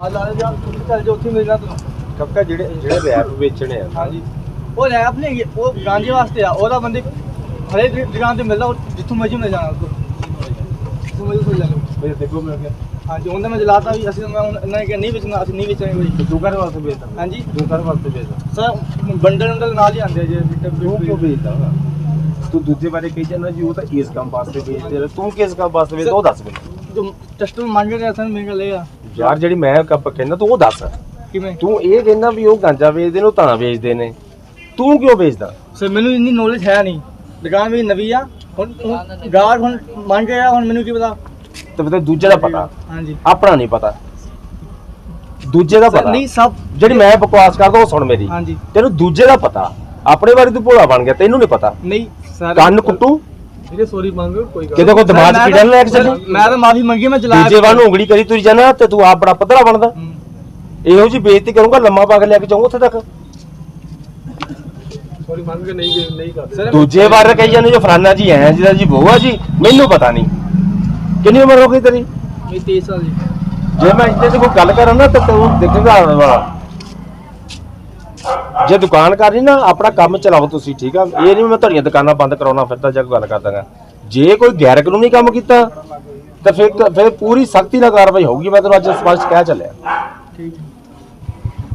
ਆ ਲਾ ਜਾ ਤੁਸੀਂ ਚੱਲ ਜਾ ਉੱਥੇ ਮਿਲਣਾ ਤੈਨੂੰ ਕਪਕਾ ਜਿਹੜੇ ਜਿਹੜੇ ਰੈਪ ਵੇਚਣੇ ਆ। ਹਾਂਜੀ। ਉਹ ਰੈਪ ਨਹੀਂ ਹੈਗੀ, ਉਹ ਗਾਂਜੇ ਵਾਸਤੇ ਆ। ਉਹਦਾ ਬੰਦੇ ਹਰੇ ਦੁਕਾਨ ਤੇ ਮਿਲਦਾ ਉਹ ਜਿੱਥੋਂ ਮਰਜ਼ੀ ਮਿਲ ਜਾਣਾ ਉਸਕੋ ਜਿੱਥੋਂ ਮਰਜ਼ੀ ਕੋਲ ਲੈ ਲਓ ਮੇਰੇ ਦੇਖੋ ਮਿਲ ਗਿਆ ਹਾਂਜੀ ਉਹਨਾਂ ਮੈਂ ਜਲਾਤਾ ਵੀ ਅਸੀਂ ਮੈਂ ਹੁਣ ਇਹਨਾਂ ਨੇ ਕਿਹਾ ਨਹੀਂ ਵੇਚਣਾ ਅਸੀਂ ਨਹੀਂ ਵੇਚਾਂਗੇ ਬਈ। ਤੂੰ ਕਰ ਵਾਸਤੇ ਵੇਚਦਾ? ਹਾਂਜੀ। ਤੂੰ ਕਰ ਵਾਸਤੇ ਵੇਚਦਾ? ਸਰ ਬੰਡਲ ਅੰਡਲ ਨਾਲ ਹੀ ਆਉਂਦੇ ਆ ਜੇ ਤੂੰ ਕਿਉਂ ਵੇਚਦਾ ਵਾ? ਤੂੰ ਦੂਜੇ ਬਾਰੇ ਕਹੀ ਜਾਂਦਾ ਜੀ ਉਹ ਤਾਂ ਇਸ ਕੰਮ ਵਾਸਤੇ ਵੇਚਦੇ ਤੂੰ ਕਿਸ ਕੰਮ ਵਾਸਤੇ ਵੇਚਦਾ ਉਹ ਦੱਸ ਮੈਨੂੰ। ਜੋ ਕਸਟਮਰ ਮੰਗ ਰਿਹਾ ਸਨ ਮੇਰੇ ਕੋਲ ਲਿਆ ਯਾਰ ਜਿਹੜੀ ਮੈਂ ਕੱਪ ਕਹਿੰਦਾ ਤੂੰ ਉਹ ਦੱਸ। ਕਿਵੇਂ? ਤੂੰ ਇਹ ਕਹਿੰਦਾ ਵੀ ਉਹ ਗਾਂਜਾ ਵੇਚਦੇ ਨੇ ਉਹ ਤਾਂ ਵੇਚਦੇ ਨੇ। ਤੂੰ ਕਿਉਂ ਵੇਚਦਾ? ਸਰ ਮੈਨੂੰ ਇੰਨੀ ਨੌਲੇਜ ਹੈ ਨਹੀਂ। ਦੁਕਾਨ ਵੀ ਨਵੀਂ ਆ। ਹੁਣ ਹੁਣ ਗਾਹਕ ਹੁਣ ਮੰਗ ਰਿਹਾ ਹੁਣ ਮੈਨੂੰ ਕੀ ਪਤਾ? ਤੇ ਫਿਰ ਦੂਜੇ ਦਾ ਪਤਾ। ਹਾਂਜੀ। ਆਪਣਾ ਨਹੀਂ ਪਤਾ। ਦੂਜੇ ਦਾ ਪਤਾ। ਨਹੀਂ ਸਭ ਜਿਹੜੀ ਮੈਂ ਬਕਵਾਸ ਕਰਦਾ ਉਹ ਸੁਣ ਮੇਰੀ। ਹਾਂਜੀ। ਤੈਨੂੰ ਦੂਜੇ ਦਾ ਪਤਾ। ਆਪਣੇ ਬਾਰੇ ਤੂੰ ਭੋਲਾ ਬਣ ਗਿਆ ਤੈਨੂੰ ਨਹੀਂ ਪਤਾ। ਨਹੀਂ ਸਰ। ਕੰਨ ਕੁੱਟੂ। ਇਹਦੇ ਸੌਰੀ ਮੰਗ ਕੋਈ ਕਿਤੇ ਕੋਈ ਦਿਮਾਗ 'ਚ ਕੀੜਾ ਨਾ ਲੱਗ ਸਕੇ ਮੈਂ ਤਾਂ ਮਾਫੀ ਮੰਗੀ ਮੈਂ ਚਲਾਇਆ ਦੂਜੇ ਵੱਲ ਨੂੰ ਉਂਗਲੀ ਕਰੀ ਤੁਰ ਜਾਣਾ ਤੇ ਤੂੰ ਆਪ ਬੜਾ ਪੱਧਰਾ ਬਣਦਾ। ਹੂੰ। ਇਹੋ ਜੀ ਬੇਇੱਜ਼ਤੀ ਕਰੂੰਗਾ ਲੰਮਾ ਪਾ ਕੇ ਲੈ ਕੇ ਜਾਊਂ ਉੱਥੇ ਤੱਕ। ਸੌਰੀ ਮੰਗ ਕੇ ਨਹੀਂ ਨਹੀਂ ਕਰਦੇ। ਸਰ ਦੂਜੇ ਵਾਰ ਕਹੀ ਜਾਂਦੇ ਜੋ ਫਲਾਨਾ ਜੀ ਐ ਜਿਹਦਾ ਜੀ ਬਹੂ ਆ ਜੀ ਮੈਨੂੰ ਪਤਾ ਨਹੀਂ। ਕਿੰਨੀ ਉਮਰ ਹੋ ਗਈ ਤੇਰੀ? ਮੈਂ 23 ਸਾਲ ਜੀ। ਜੇ ਮੈਂ ਇੱਥੇ ਤੇ ਕੋਈ ਗੱਲ ਕਰਾਂ ਨਾ ਤਾਂ ਤੂੰ ਦੇਖੇਗਾ ਆਉਣ ਵਾਲਾ ਜੇ ਦੁਕਾਨ ਕਰਨੀ ਨਾ ਆਪਣਾ ਕੰਮ ਚਲਾਓ ਤੁਸੀਂ ਠੀਕ ਆ? ਇਹ ਨਹੀਂ ਮੈਂ ਤੁਹਾਡੀਆਂ ਦੁਕਾਨਾਂ ਬੰਦ ਕਰਾਉਣਾ ਫਿਰਦਾ ਜਾਂ ਕੋਈ ਗੱਲ ਕਰਦਾਗਾ ਜੇ ਕੋਈ ਗੈਰ ਕਾਨੂੰਨੀ ਕੰਮ ਕੀਤਾ ਤਾਂ ਫਿਰ ਫਿਰ ਪੂਰੀ ਸਖਤੀ ਨਾਲ ਕਾਰਵਾਈ ਹੋਊਗੀ ਮੈਂ ਤੈਨੂੰ ਅੱਜ ਸਪਸ਼ਟ ਕਹਿ ਚੱਲਿਆ। ਠੀਕ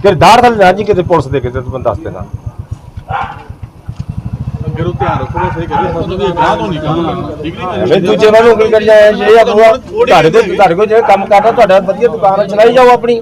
ਕਿਰਦਾਰ ਥੱਲੇ ਨਾ ਜੀ ਕਿਤੇ ਪੁਲਿਸ ਦੇ ਕਿਤੇ ਤੂੰ ਮੈਨੂੰ ਦੱਸ ਦੇਣਾ। ਅੱਗੇ ਨੂੰ ਧਿਆਨ ਰੱਖੋ ਸਹੀ ਕਹਿੰਦਾ ਤੁਹਾਨੂੰ ਵੀ ਗਾਹ ਤੋਂ ਨਹੀਂ ਕੰਮ ਕਰਨਾ ਠੀਕ ਨਹੀਂ? ਐਵੇਂ ਦੂਜੇ ਵੱਲ ਉਂਗਲੀ ਕਰ ਜਾਏ ਜੇ ਆ ਬੂਆ ਤੁਹਾਡੇ ਕੋਲ ਤੁਹਾਡੇ ਕੋਲ ਜਿਹੜਾ ਕੰਮ ਕਰਦਾ ਤੁਹਾਡਾ ਵਧੀਆ ਦੁਕਾਨ ਚਲਾਈ ਜਾਓ ਆਪਣੀ।